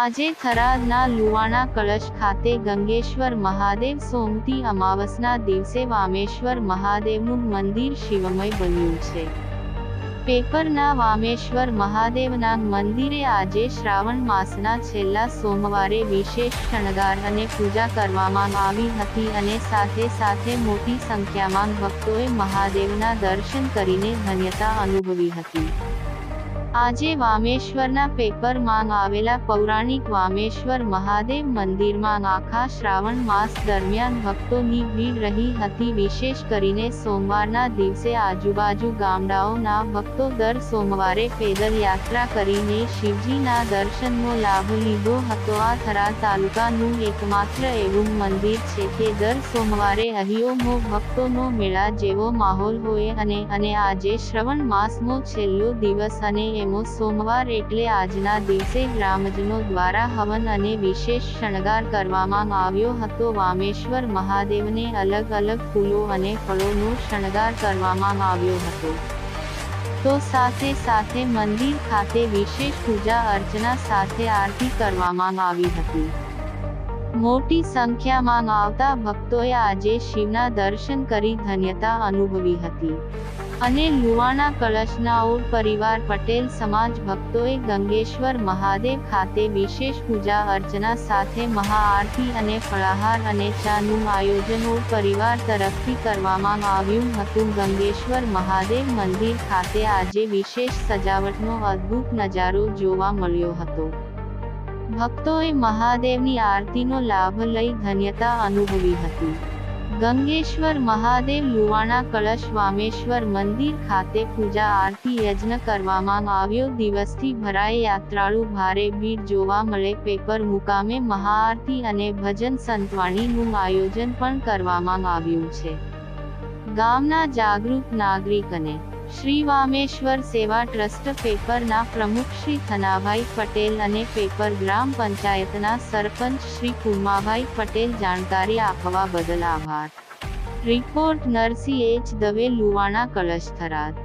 આજે થરાદના લુવાણા કળશ ખાતે ગંગેશ્વર મહાદેવ સોમતી અમાવસના દિવસે વામેશ્વર મહાદેવનું મંદિર શિવમય બન્યું છે. પેપરના વામેશ્વર મહાદેવના મંદિરે આજે શ્રાવણ માસના છેલ્લા સોમવારે વિશેષ શણગાર અને પૂજા કરવામાં આવી હતી અને સાથે સાથે મોટી સંખ્યામાં ભક્તોએ મહાદેવના દર્શન કરીને ધન્યતા અનુભવી હતી. આજે વામેશ્વરના પેપરમાં આવેલા પૌરાણિક વામેશ્વર મહાદેવ મંદિરમાં આખા શ્રાવણ માસ દરમિયાન ભક્તોની ભીડ રહી હતી. વિશેષ કરીને સોમવારના દિવસે આજુબાજુ ગામડાઓના ભક્તો દર સોમવારે પેદલ યાત્રા કરીને શિવજીના દર્શનનો લાભ લીધો હતો. આ થરા તાલુકાનું એકમાત્ર એવું મંદિર છે કે દર સોમવારે અહીંયોમો ભક્તોનો મેળા જેવો માહોલ હોય અને અને આજે શ્રવણ માસનો છેલ્લો દિવસ અને એમો સોમવાર એટલે આજના દિવસે ગ્રામજનો દ્વારા હવન અને વિશેષ શણગાર કરવામાં આવ્યો હતો. વામેશ્વર મહાદેવને અલગ અલગ ફૂલો અને ફળોનો શણગાર કરવામાં આવ્યો હતો. તો સાથે સાથે મંદિર ખાતે વિશેષ પૂજા અર્ચના સાથે આરતી કરવામાં આવી હતી. મોટી સંખ્યામાં આવતા ભક્તોએ આજે શિવના દર્શન કરી ધન્યતા અનુભવી હતી. અને લુવાણા કળશનાઓર પરિવાર પટેલ સમાજ ભક્તોએ ગંગેશ્વર મહાદેવ ખાતે વિશેષ પૂજા અર્ચના સાથે મહાઆરતી અને ફળાહાર અને ચાનું આયોજન ઓર પરિવાર તરફથી કરવામાં આવ્યું હતું. ગંગેશ્વર મહાદેવ મંદિર ખાતે આજે વિશેષ સજાવટનો અદ્ભુત નજારો જોવા મળ્યો હતો. ભક્તોએ મહાદેવની આરતીનો લાભ લઈ ધન્યતા અનુભવી હતી. ગંગેશ્વર મહાદેવ લુવાણા કળશ વામેશ્વર મંદિર ખાતે પૂજા આરતી યજ્ઞ કરવામાં આવ્યો. દિવસથી ભરાય યાત્રાળુ ભારે ભીડ જોવા મળે. પેપર મુકામે મહાઆરતી અને ભજન સંતવાણીનું આયોજન પણ કરવામાં આવ્યું છે. ગામના જાગૃત નાગરિક અને શ્રી વામેશ્વર સેવા ટ્રસ્ટ પેપરના પ્રમુખ શ્રી થનાભાઈ પટેલ અને પેપર ગ્રામ પંચાયતના સરપંચ શ્રી કુમાભાઈ પટેલ જાણકારી આપવા બદલ આભાર. Report Narsinh H. Dave Luvana Kalash Tharad